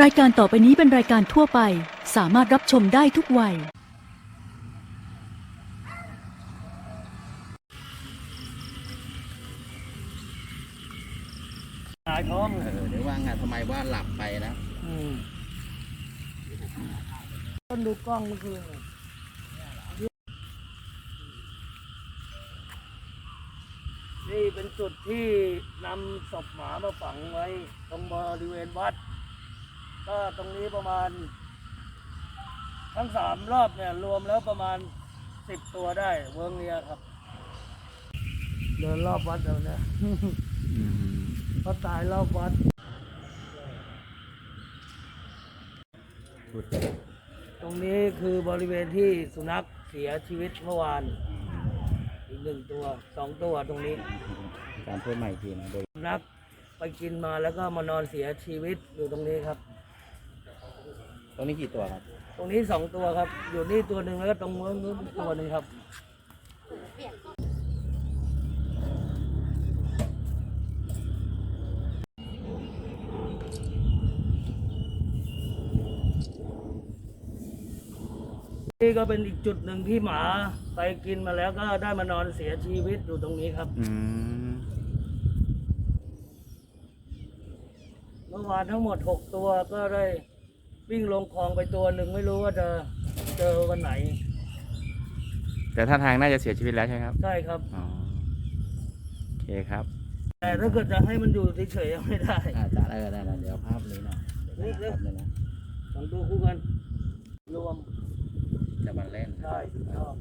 รายการต่อไปนี้เป็นรายการทั่วไป สามารถรับชมได้ทุกวัย หายท้องเออเดี๋ยวว่าไงทำไมว่าหลับไปนะอืมต้นดูกล้องเมื่อคืนนี่เป็นจุดที่นำศพหมามาฝังไว้ ตรงบริเวณวัด ก็ตรงนี้ประมาณ ทั้งสามรอบเนี่ยรวมแล้วประมาณสิบตัวได้ เวิร์งเนี้ยครับ เดินรอบวัดแล้วเนี่ยเพราะตายรอบวัด ตรงนี้คือบริเวณที่สุนัขเสียชีวิตเมื่อวาน อีกหนึ่งตัวสองตัวตรงนี้ การพูดใหม่อีกทีนะโดยสุนัขไปกินมาแล้วก็มานอนเสียชีวิตอยู่ตรงนี้ครับต รงนี้กี่ตัวครับ ตรงนี้สองตัวครับ อยู่นี่ตัวหนึ่งแล้วก็ตรงนู้นนู้นตัวหนึ่งครับ นี่ก็เป็นอีกจุดหนึ่งที่หมาไปกินมาแล้วก็ได้มานอนเสียชีวิตอยู่ตรงนี้ครับ อืม เมื่อวานทั้งหมดหกตัวก็ได้ วิ่งลงคลองไปตัวหนึ่งไม่รู้ว่าจะเจอวันไหน แต่ท่าทางน่าจะเสียชีวิตแล้วใช่ไหมครับใช่ครับ อ๋อโอเคครับแต่ถ้าเกิดจะให้มันอยู่เฉยๆยังไม่ได้อาจารย์เออได้ๆเดี๋ยวภาพนี้นะเดี๋ยวนี่ภาพนี้นะสองตัวคู่กัน รวมจะมาเล่นได้ชอบ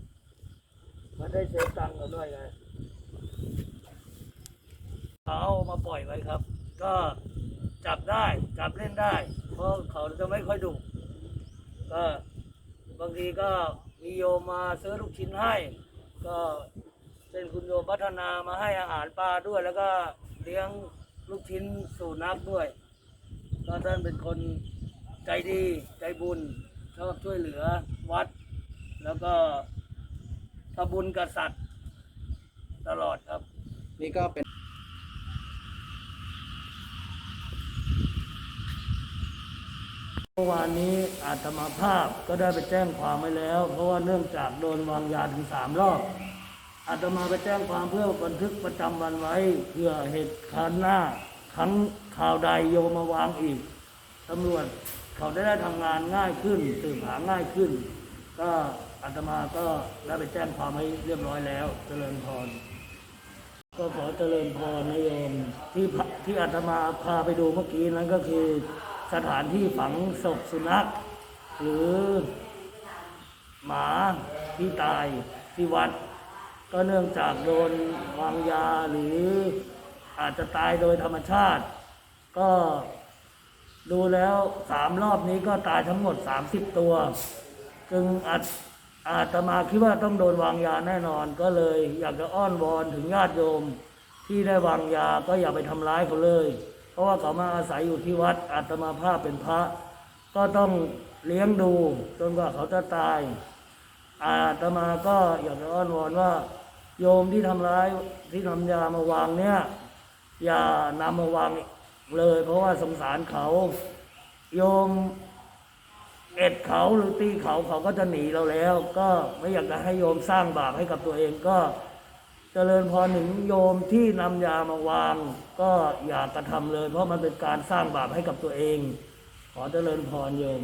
มันได้เซฟตังค์กันด้วยไงเขาเอามาปล่อยไว้ครับ ก็จับได้ จับเล่นได้เพราะเขา จะไม่ค่อยดุก็บางทีก็มีโยมมาซื้อลูกชิ้นให้ ก็เป็นคุณโยมพัฒนามาให้อาหารปลาด้วย แล้วก็เลี้ยงลูกชิ้นสู่นักด้วย ก็ท่านเป็นคนใจดีใจบุญชอบช่วยเหลือวัด แล้วก็ทำบุญกับสัตว์ตลอดครับ นี่ก็เป็น เมื่อวานนี้อาตมาภาพก็ได้ไปแจ้งความไว้แล้ว เพราะว่าเนื่องจากโดนวางยาถึงสามรอบอาตมาไปแจ้งความเพื่อบันทึกประจำวันไว้เพื่อเหตุการณ์หน้าครั้งข่าวใดโยมมาวางอีกตำรวจเขาได้ได้ทำงานง่ายขึ้นสืบหาง่ายขึ้น ก็อาตมาก็ได้ไปแจ้งความไว้เรียบร้อยแล้ว เจริญพรก็ขอเจริญพรนะโยมที่ที่อาตมาพาไปดูเมื่อกี้นั้นก็คือ สถานที่ฝังศพสุนัข หรือ หมาที่ตายที่วัด ก็เนื่องจากโดนวางยาหรืออาจจะตายโดยธรรมชาติ ก็ดูแล้วสามรอบนี้ก็ตายทั้งหมด30ตัว จึงอาจอาตมาคิดว่าต้องโดนวางยาแน่นอนก็เลย อยากจะอ้อนวอนถึงญาติโยม ที่ได้วางยาก็อย่าไปทำร้ายเขาเลย เพราะว่าเขามาอาศัยอยู่ที่วัดอาตมาภาพเป็นพระ ก็ต้องเลี้ยงดูจนกว่าเขาจะตาย อาตมาก็อยากจะอ้อนวอนว่า โยมที่ทำร้ายที่นำยามาวางเนี่ย อย่านำมาวางเลย เพราะว่าสงสารเขา โยมเอ็ดเขาหรือตีเขาเขาก็จะหนีเราแล้ว ก็ไม่อยากจะให้โยมสร้างบาปให้กับตัวเองก็ เจริญพรถึงโยมที่นำยามาวาง ก็อย่ากระทำเลย เพราะมันเป็นการสร้างบาปให้กับตัวเอง ขอเจริญพรโยม